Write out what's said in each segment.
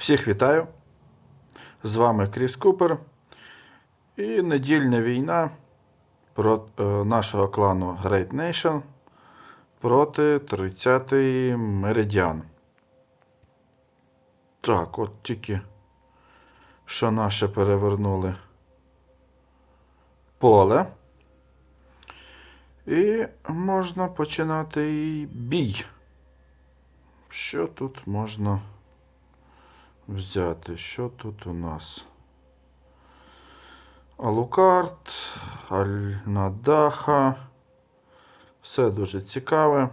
Всіх вітаю! З вами Кріс Купер. І недільна війна про, е, нашого клану Great Nation проти 30-ї Меридіан. Так, от тільки що наше перевернули поле. І можна починати і бій. Що тут можна взяти? Що тут у нас? Алукарт, Альнадаха. Все дуже цікаве.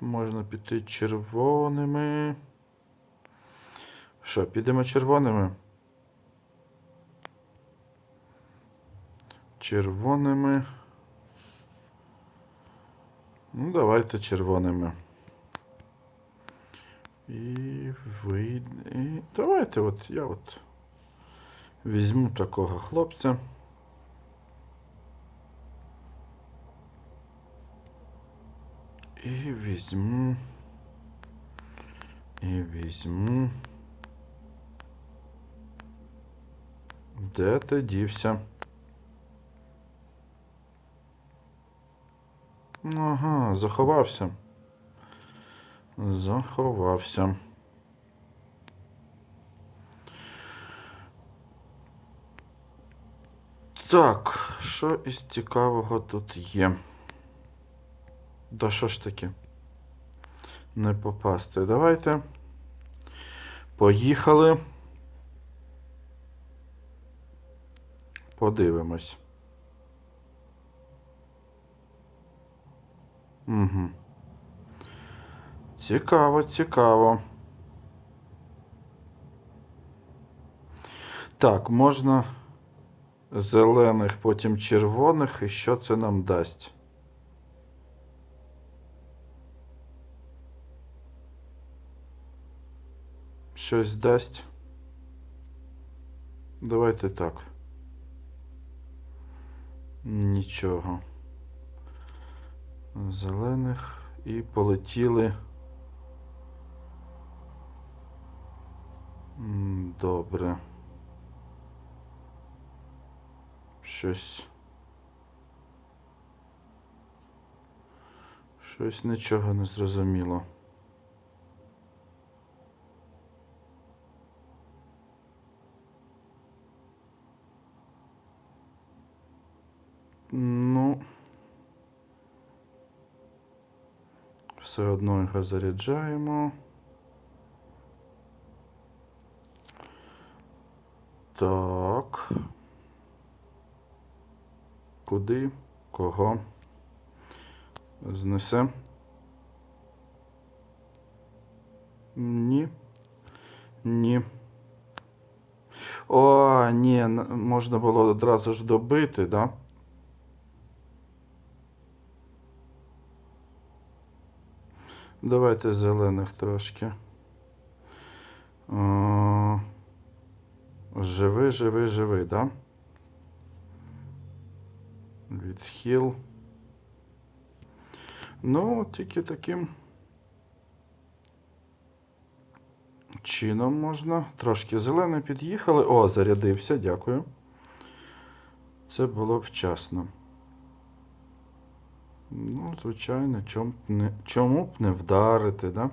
Можна піти червоними. Що, підемо червоними? Червоними. Ну, давайте червоними. І вийде. І давайте от я от візьму такого хлопця. І візьму. І візьму. Де ти дівся? Ага, заховався. Заховався. Так, що із цікавого тут є? Да що ж таке? Не попасти. Давайте. Поїхали. Подивимось. Угу. Цікаво, цікаво. Так, можна зелених, потім червоних, і що це нам дасть? Щось дасть. Давайте так. Нічого. Зелених і полетіли. Добре. Щось. Щось нічого не зрозуміло. Ну. Все одно його заряджаємо. Так. Куди? Кого? Знесе? Ні. Ні. О, ні, можна було одразу ж добити, да? Давайте зелених трошки. О, живи, живи, живи, да? Відхил. Ну, тільки таким чином можна. Трошки зелений під'їхали. О, зарядився, дякую. Це було вчасно. Ну, звичайно, чом б не, чому б не вдарити, да?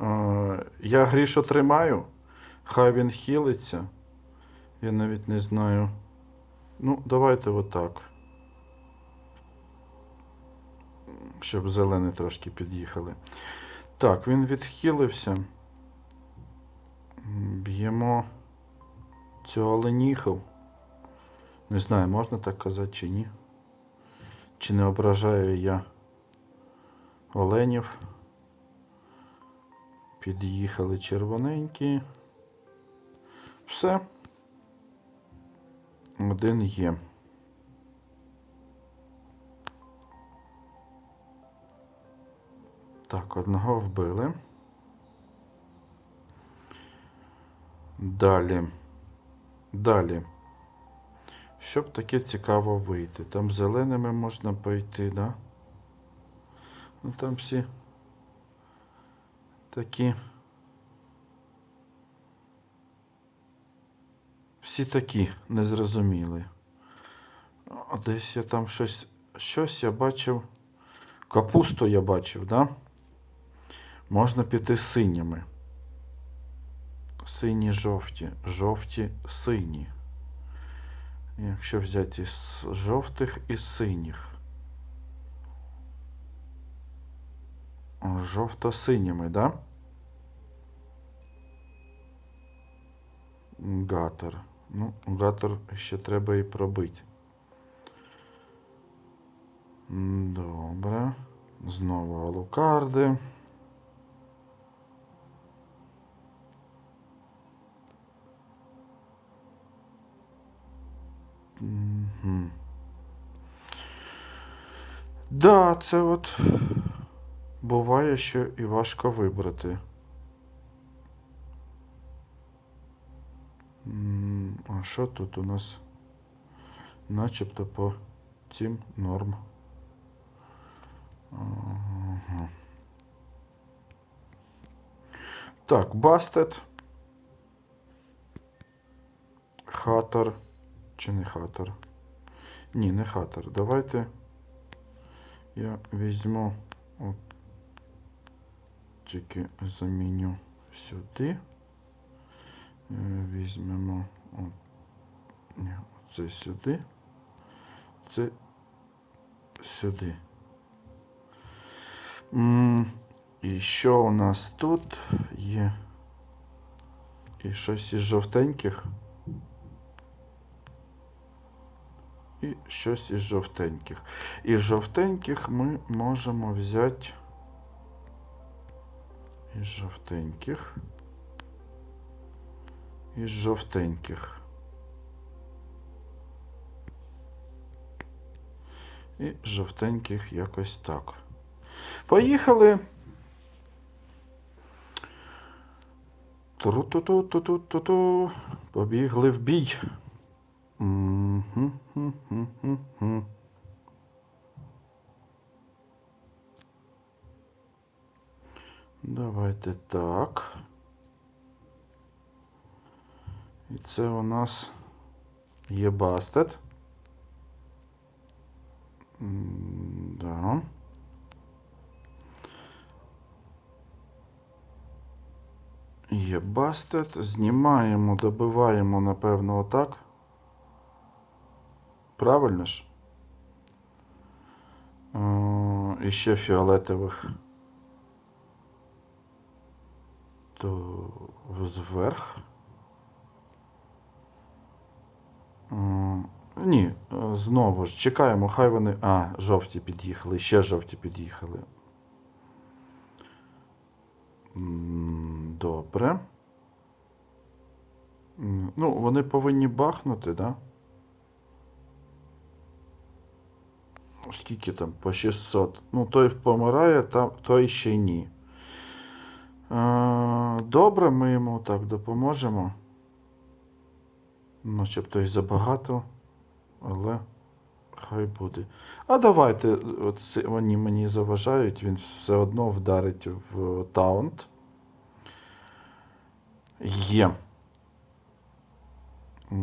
Е, я гріш отримаю. Хай він хілиться. Я навіть не знаю. Ну, давайте отак. Щоб зелені трошки під'їхали. Так, він відхилився. Б'ємо цього оленіху. Не знаю, можна так казати чи ні. Чи не ображаю я оленів? Під'їхали червоненькі. Все. Один є. Так, одного вбили. Далі. Далі. Щоб таке цікаво вийти. Там зеленими можна пойти, да? Ну там всі такі всі такі незрозумілі. Десь я там щось. Щось я бачив. Капусту я бачив, да? Можна піти синіми. Сині жовті, жовті сині. Якщо взяти із жовтих і синіх. Жовто-синіми, да? Гатор. Ну, гатор ще треба і пробити. Добре. Знову алукарди. Мгм. Да, це от буває, що і важко вибрати. Що тут у нас? Начебто по цим норм. Ага. Так, Бастет. Хатор. Чи не хатор? Ні, не хатор. Давайте я візьму от тільки заміню сюди. Е, Візьмемо от, це сюди. Це сюди. І що у нас тут є? І щось із жовтеньких. І щось із жовтеньких. Із жовтеньких ми можемо взяти. Із жовтеньких. Із жовтеньких. І жовтеньких якось так. Поїхали. Тру-ту-ту-ту-ту-ту-ту. Побігли в бій. Давайте так. І це у нас є бастет. Да. Є бастет. Знімаємо, добиваємо, напевно, отак. Правильно ж? Е, І ще фіолетових. То зверх. Ні, е, знову ж чекаємо, хай вони. А, жовті під'їхали, ще жовті під'їхали. Добре. Ну, вони повинні бахнути, так? Да? Скільки там? По 600. Ну, той помирає, та, той ще ні. Е, добре, ми йому так допоможемо. Начебто й забагато, але хай буде. А давайте, от вони мені заважають, він все одно вдарить в таунт. Є.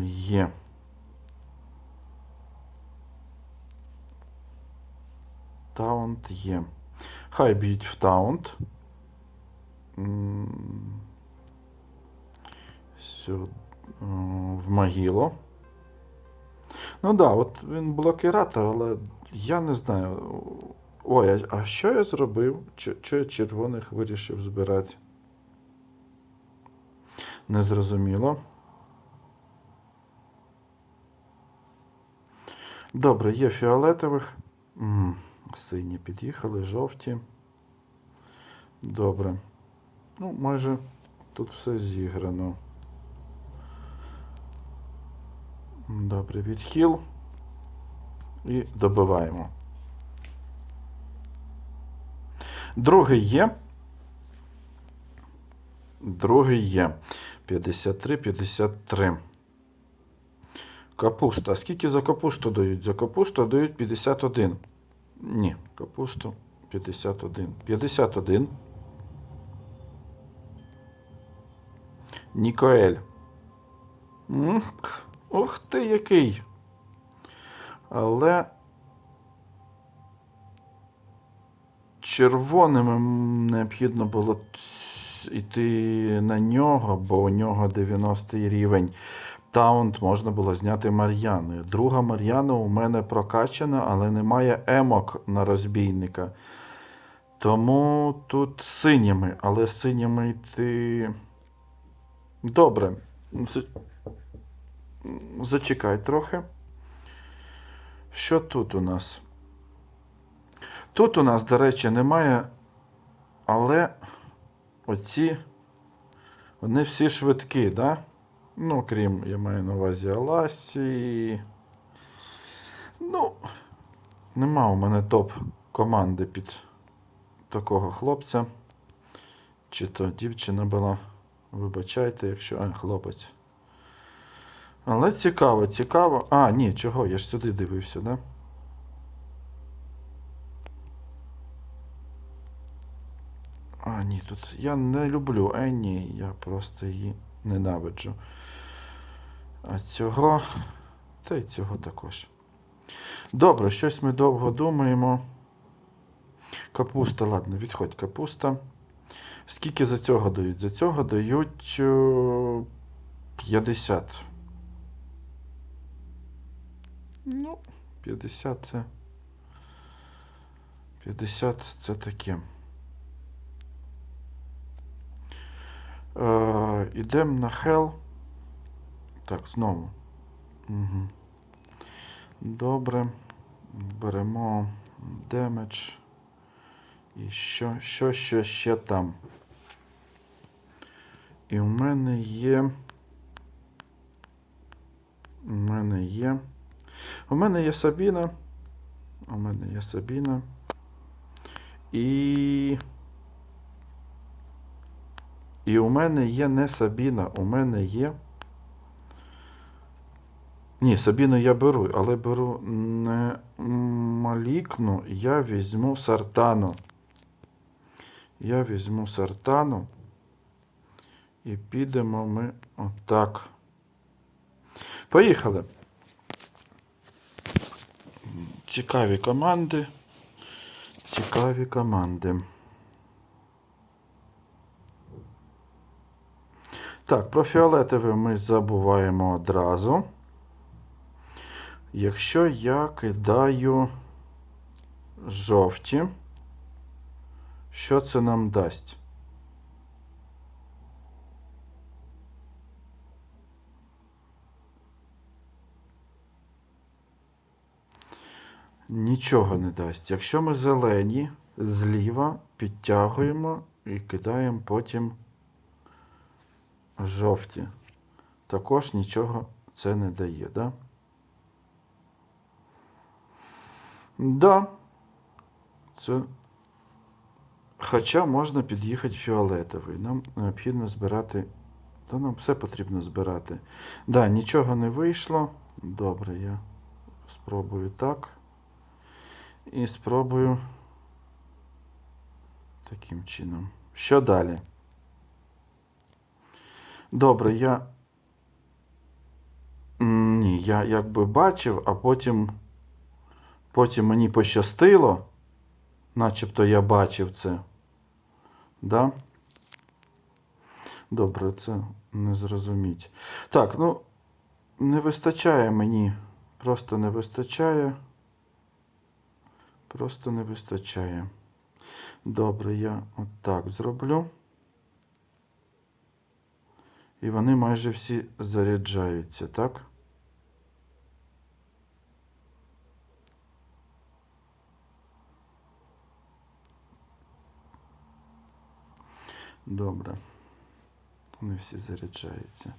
Є. Таунт є. Хай б'ють в таунт. М, В могилу. Ну да, от він блокіратор, але я не знаю. Ой, а, що я зробив? Чо я червоних вирішив збирати? Незрозуміло. Добре, є фіолетових. М, Сині під'їхали, жовті. Добре. Ну, майже тут все зіграно. Добре, відхил. І добиваємо. Другий є. Другий є. 53-53. Капуста. Скільки за капусту дають? За капусту дають 51. Ні, капусту 51. 51. Нікоель. Ух ти який! Але червоним необхідно було йти на нього, бо у нього 90 рівень. Таунт можна було зняти Мар'яною. Друга Мар'яна у мене прокачана, але немає емок на розбійника. Тому тут синіми, але синіми йти. Добре. Зачекай трохи. Що тут у нас? Тут у нас, до речі, немає, але оці, вони всі швидкі, да? Ну, крім, я маю на увазі Аласі. Ну, нема у мене топ команди під такого хлопця. Чи то дівчина була. Вибачайте, якщо. А, хлопець. Але цікаво, цікаво. А, ні, чого, я ж сюди дивився, да? А, ні, тут я не люблю Енні, я просто її ненавиджу. А цього. Та й цього також. Добре, щось ми довго думаємо. Капуста, ладно, відходь капуста. Скільки за цього дають? За цього дають е, 50. Ну, 50 це. 50 це таке. Е, ідемо на Hell. Так, знову. Угу. Добре. Беремо демедж. І що, що, що ще там? І в мене є. У мене є. У мене є Сабіна. У мене є Сабіна. І. І у мене є не Сабіна, у мене є. Ні, Сабіну я беру, але беру не Малікну, я візьму Сартану. Я візьму Сартану. І підемо ми отак. Поїхали. Цікаві команди. Цікаві команди. Так, про фіолетове ми забуваємо одразу. Якщо я кидаю жовті, що це нам дасть? Нічого не дасть. Якщо ми зелені, зліва підтягуємо і кидаємо потім жовті. Також нічого це не дає, да? Да. Це. Хоча можна під'їхати фіолетовий. Нам необхідно збирати. Та нам все потрібно збирати. Да, нічого не вийшло. Добре, я спробую так. І спробую таким чином. Що далі? Добре, я. Ні, я якби бачив, а потім. Потім мені пощастило, начебто я бачив це. Да? Добре, це не зрозуміть. Так, ну, не вистачає мені. Просто не вистачає. Просто не вистачає. Добре, я отак зроблю. І вони майже всі заряджаються, так? Добре. Вони всі заряджаються.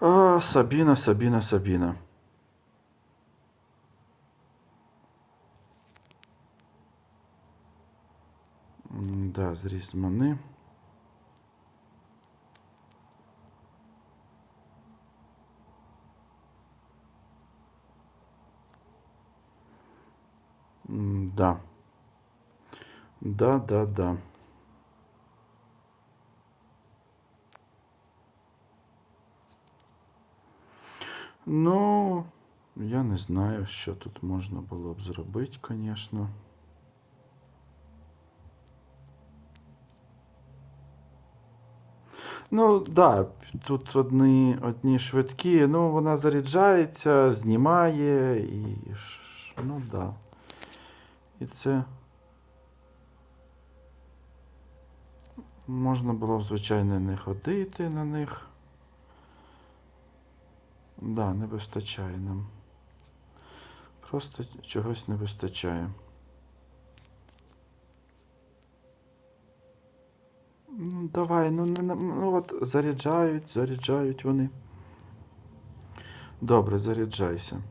А, Сабіна, Сабіна, Сабіна. М, Да, зріз мани. Да. Да, да, да. Ну, я не знаю, що тут можна було б зробити, звісно. Ну, так, да, тут одні, одні швидкі, ну, вона заряджається, знімає і. Ну, да. І це. Можна було, звичайно, не ходити на них. Да, не вистачає нам. Просто чогось не вистачає. Ну, давай, ну, не, ну от заряджають, заряджають вони. Добре, заряджайся.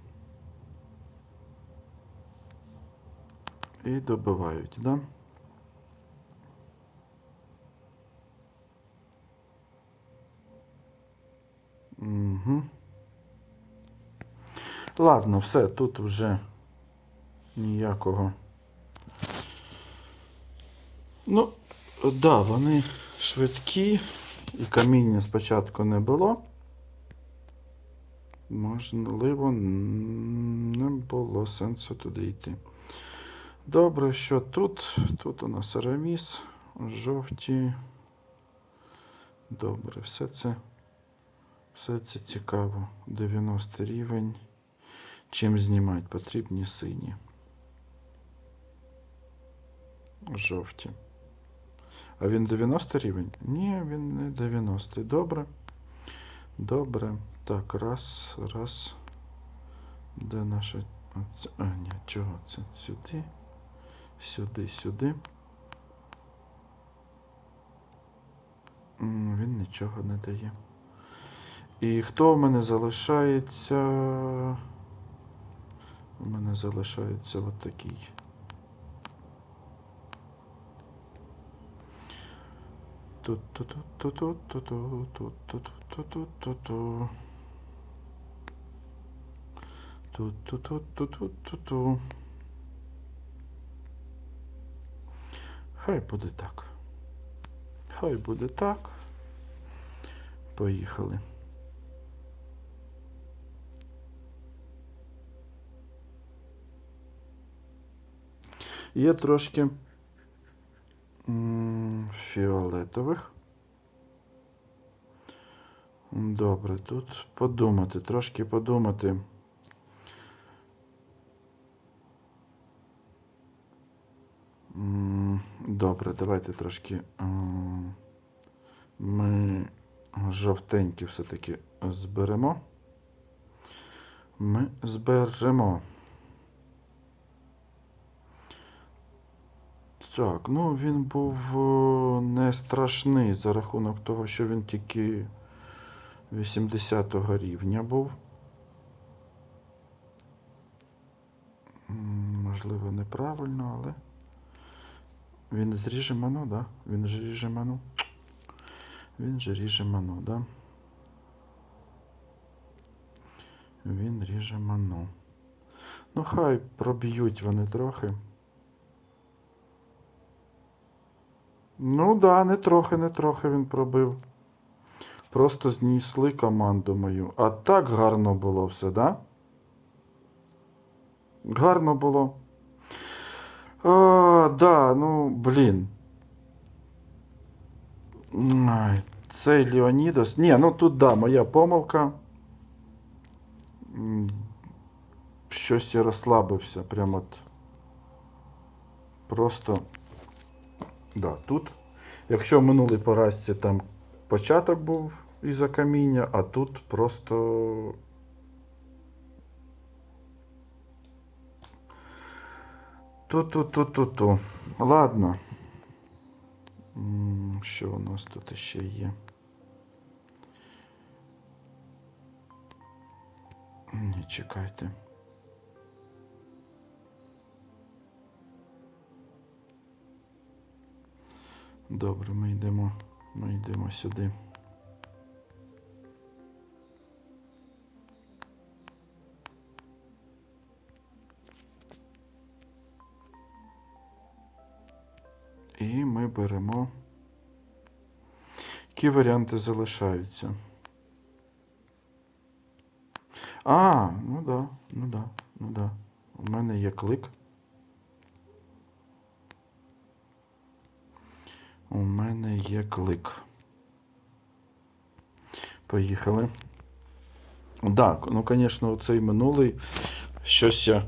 І добивають, да? Угу. Ладно, все, тут вже ніякого. Ну, да, вони швидкі, і каміння спочатку не було. Можливо, не було сенсу туди йти. Добре, що тут? Тут у нас араміс, жовті. Добре, все це. Все це цікаво. 90 рівень. Чим знімати? Потрібні сині. Жовті. А він 90 рівень? Ні, він не 90. Добре. Добре. Так, раз, раз. Де наша. А, ні, чого це? Сюди. Сюди, сюди. Він нічого не дає. І хто в мене залишається? У мене залишається от такий. Хай буде так. Хай буде так. Поїхали. Є трошки фіолетових. Добре, тут подумати, трошки подумати. Добре, давайте трошки. Ми жовтенькі все-таки зберемо. Ми зберемо. Так, ну він був е, не страшний за рахунок того, що він тільки 80-го рівня був. Можливо, неправильно, але. Він зріже ману, да? Він же ріже ману. Він же ріже ману, да? Він ріже ману. Ну, хай проб'ють вони трохи. Ну да, не трохи, не трохи він пробив. Просто знесли команду мою. А так гарно було все, да? Гарно було. А, да, ну, блін. Цей Леонідос. Ні, ну тут да, моя помилка. Щось я розслабився. Прям от. Просто. Да, тут. Якщо в минулій поразці там початок був із-за каміння, а тут просто. Ту-ту-ту-ту-ту. Ладно. Що у нас тут ще є? Ні, чекайте. Добре, ми йдемо. Ми йдемо сюди. І ми беремо. Які варіанти залишаються? А, ну да, ну да, ну да. У мене є клик. У мене є клик. Поїхали. Так, ну, звісно, цей минулий щось я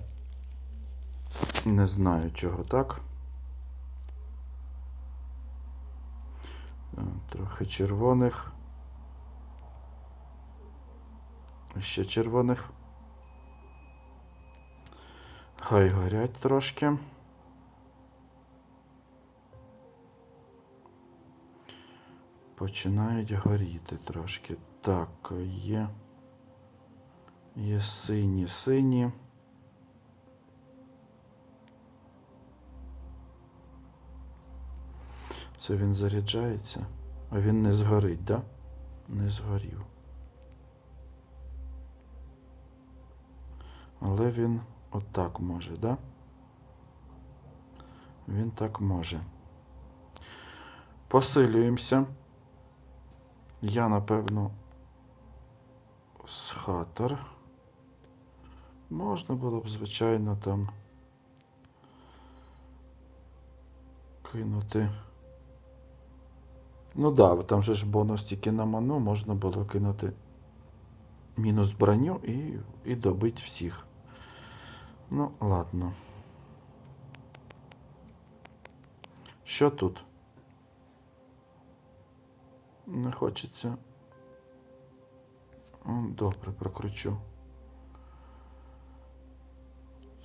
не знаю чого, так? Е, Трохи червоних. Ще червоних. Хай горять трошки. Починають горіти трошки. Так, є. Є сині, сині. Це він заряджається, а він не згорить, да? Не згорів. Але він отак може, да? Він так може. Посилюємося. Я, напевно, з хатер. Можна було б, звичайно, там кинути. Ну да, там же ж бонус тільки на ману, можна було кинути мінус броню і, і добити всіх. Ну, ладно. Що тут? Не хочеться. Добре, прокручу.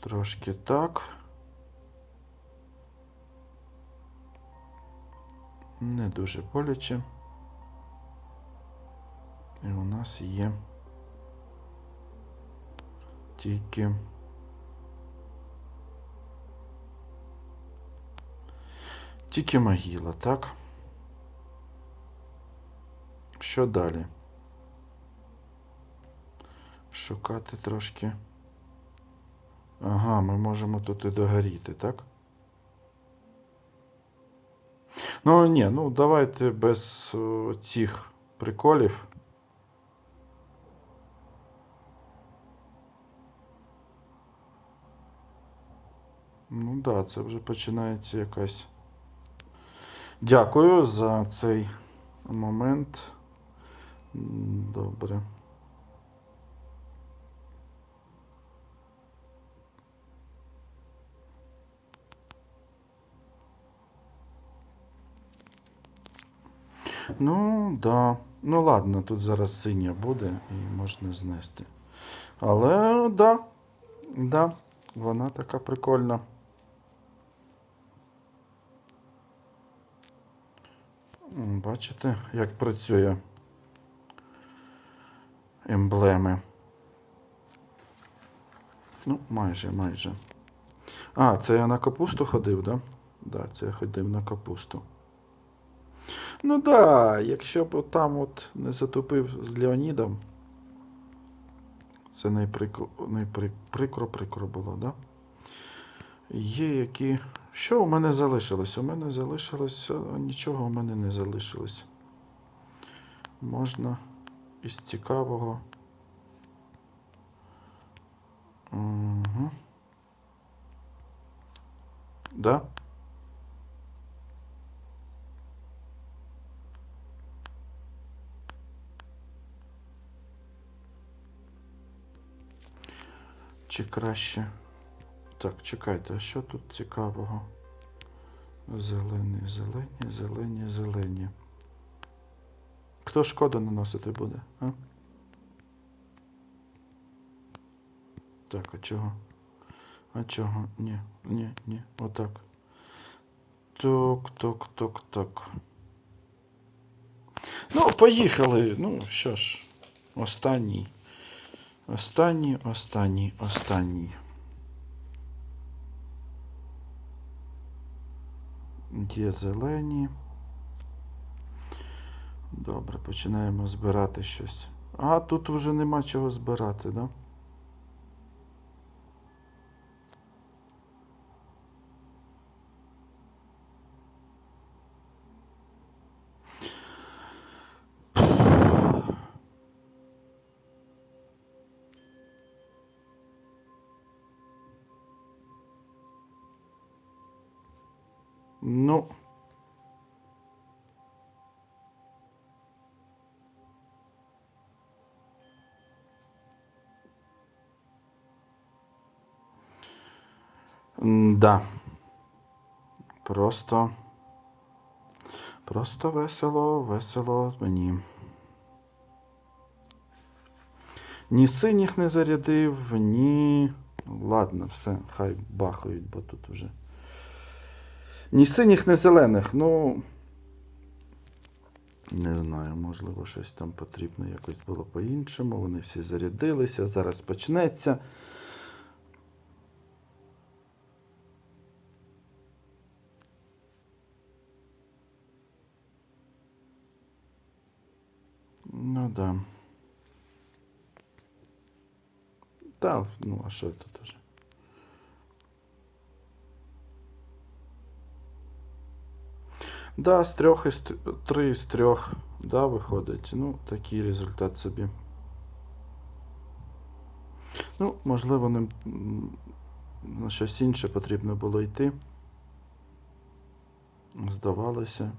Трошки так. Не дуже боляче. І у нас є тільки тільки могила, так? Що далі? Шукати трошки. Ага, ми можемо тут і догоріти, так? Ну, ні, ну давайте без о, цих приколів. Ну да, це вже починається якась. Дякую за цей момент. Добре. Ну, да. Ну ладно, тут зараз синя буде і можна знести. Але да, да, вона така прикольна. Бачите, як працює емблеми. Ну, майже, майже. А, це я на капусту ходив, да? Да, це я ходив на капусту. Ну да, якщо б там от не затупив з Леонідом, це найприкро, найприкро прикро було, да? Є які. Що у мене залишилось? У мене залишилось. Нічого у мене не залишилось. Можна із цікавого. Угу. Да? Чи краще? Так, чекайте, а що тут цікавого? Зелені, зелені, зелені, зелені. Хто шкоду наносити буде? А? Так, а чого? А чого? Ні, ні, ні, отак. Ток, ток, ток, ток. Ну, поїхали. Ну, що ж, останній. Останній, останній, останній. Є зелені. Добре, починаємо збирати щось. А, тут вже нема чого збирати. Да? Ну... No. Да. Просто. Просто весело, весело мені. Ні синіх не зарядив, ні. Ладно, все, хай бахають, бо тут вже. Ні синіх, ні зелених, ну. Не знаю, можливо, щось там потрібно якось було по-іншому. Вони всі зарядилися, зараз почнеться. Да. Та, ну, а що тут уже? Да, з трьох із три з трьох, да, виходить. Ну, такий результат собі. Ну, можливо, не, на щось інше потрібно було йти. Здавалося,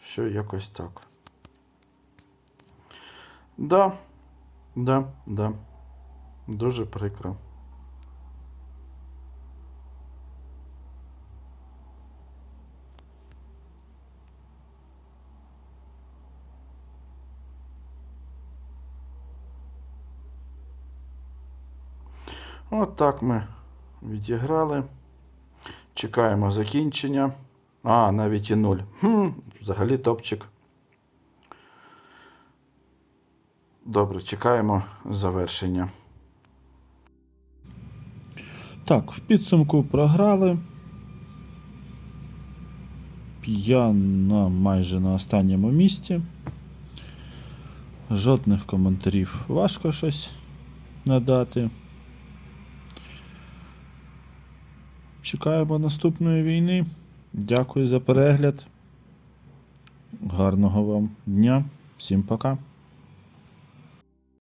що якось так. Да, да, да. Дуже прикро. От так ми відіграли. Чекаємо закінчення. А, навіть і нуль. Хм, взагалі топчик. Добре, чекаємо завершення. Так, в підсумку програли. Я на майже на останньому місці. Жодних коментарів важко щось надати. Чекаємо наступної війни. Дякую за перегляд. Гарного вам дня. Всім пока.